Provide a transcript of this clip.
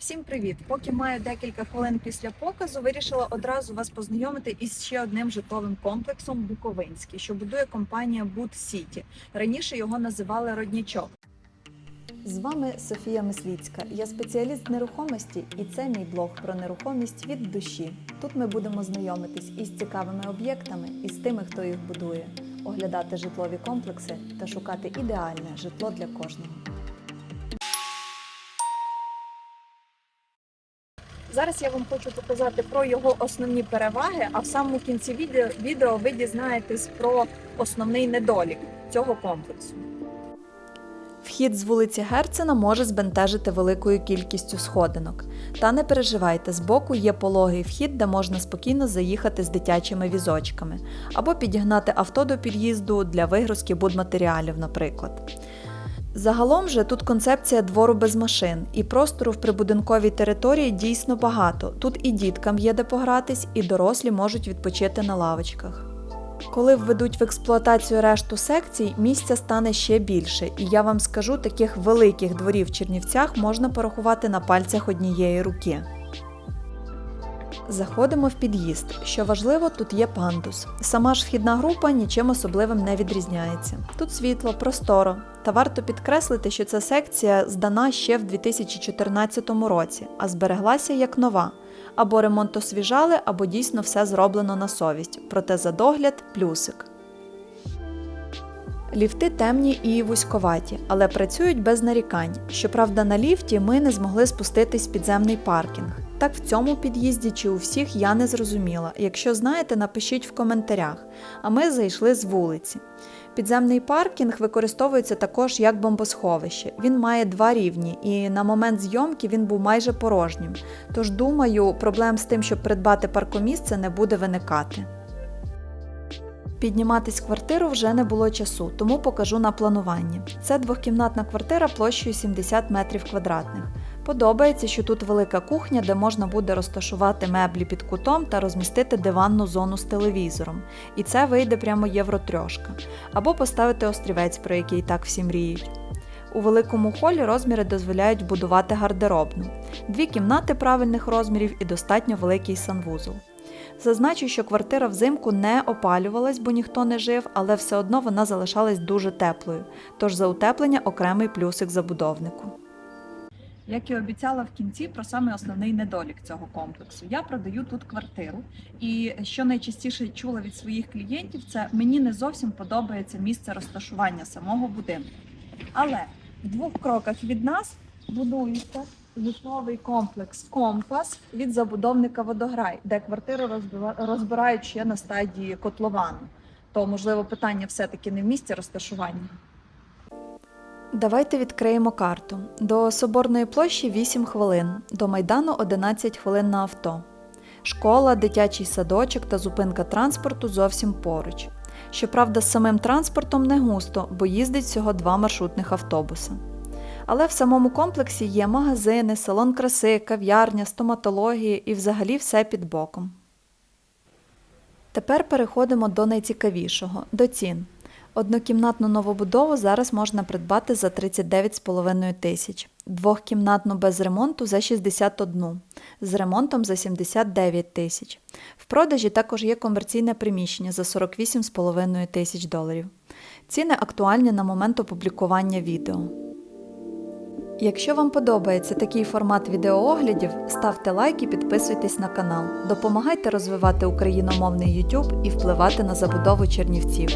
Всім привіт! Поки маю декілька хвилин після показу, вирішила одразу вас познайомити із ще одним житловим комплексом Буковинський, що будує компанія Буд Сіті. Раніше його називали Роднічок. З вами Софія Мисліцька. Я спеціаліст нерухомості, і це мій блог про нерухомість від душі. Тут ми будемо знайомитись із цікавими об'єктами і з тими, хто їх будує, оглядати житлові комплекси та шукати ідеальне житло для кожного. Зараз я вам хочу показати про його основні переваги, а в самому кінці відео, відео ви дізнаєтесь про основний недолік цього комплексу. Вхід з вулиці Герцена може збентежити великою кількістю сходинок. Та не переживайте, збоку є пологий вхід, де можна спокійно заїхати з дитячими візочками, або підігнати авто до під'їзду для вигрузки будматеріалів, наприклад. Загалом же тут концепція двору без машин, і простору в прибудинковій території дійсно багато. Тут і діткам є де погратись, і дорослі можуть відпочити на лавочках. Коли введуть в експлуатацію решту секцій, місця стане ще більше, і я вам скажу, таких великих дворів в Чернівцях можна порахувати на пальцях однієї руки. Заходимо в під'їзд. Що важливо, тут є пандус. Сама ж вхідна група нічим особливим не відрізняється. Тут світло, просторо. Та варто підкреслити, що ця секція здана ще в 2014 році, а збереглася як нова. Або ремонт освіжали, або дійсно все зроблено на совість. Проте за догляд плюсик. Ліфти темні і вузьковаті, але працюють без нарікань. Щоправда, на ліфті ми не змогли спуститись в підземний паркінг. Так в цьому під'їзді чи у всіх я не зрозуміла. Якщо знаєте, напишіть в коментарях. А ми зайшли з вулиці. Підземний паркінг використовується також як бомбосховище. Він має два рівні, і на момент зйомки він був майже порожнім. Тож, думаю, проблем з тим, щоб придбати паркомісце, не буде виникати. Підніматись квартиру вже не було часу, тому покажу на плануванні. Це двохкімнатна квартира площею 70 метрів квадратних. Подобається, що тут велика кухня, де можна буде розташувати меблі під кутом та розмістити диванну зону з телевізором. І це вийде прямо євротрьошка. Або поставити острівець, про який так всі мріють. У великому холі розміри дозволяють будувати гардеробну, дві кімнати правильних розмірів і достатньо великий санвузол. Зазначу, що квартира взимку не опалювалась, бо ніхто не жив, але все одно вона залишалась дуже теплою. Тож за утеплення окремий плюсик забудовнику. Як і обіцяла в кінці про саме основний недолік цього комплексу. Я продаю тут квартиру, і що найчастіше чула від своїх клієнтів, це мені не зовсім подобається місце розташування самого будинку. Але в двох кроках від нас будується житловий комплекс Компас від забудовника Водограй, де квартиру розбирають ще на стадії котловану. То можливо питання все-таки не в місці розташування. Давайте відкриємо карту. До Соборної площі 8 хвилин, до Майдану 11 хвилин на авто. Школа, дитячий садочок та зупинка транспорту зовсім поруч. Щоправда, з самим транспортом не густо, бо їздить всього два маршрутних автобуси. Але в самому комплексі є магазини, салон краси, кав'ярня, стоматології і взагалі все під боком. Тепер переходимо до найцікавішого до цін. Однокімнатну новобудову зараз можна придбати за 39,5 тисяч, двохкімнатну без ремонту за 61, з ремонтом за 79 тисяч. В продажі також є комерційне приміщення за 48,5 тисяч доларів. Ціни актуальні на момент опублікування відео. Якщо вам подобається такий формат відеооглядів, ставте лайк і підписуйтесь на канал. Допомагайте розвивати україномовний YouTube і впливати на забудову чернівців.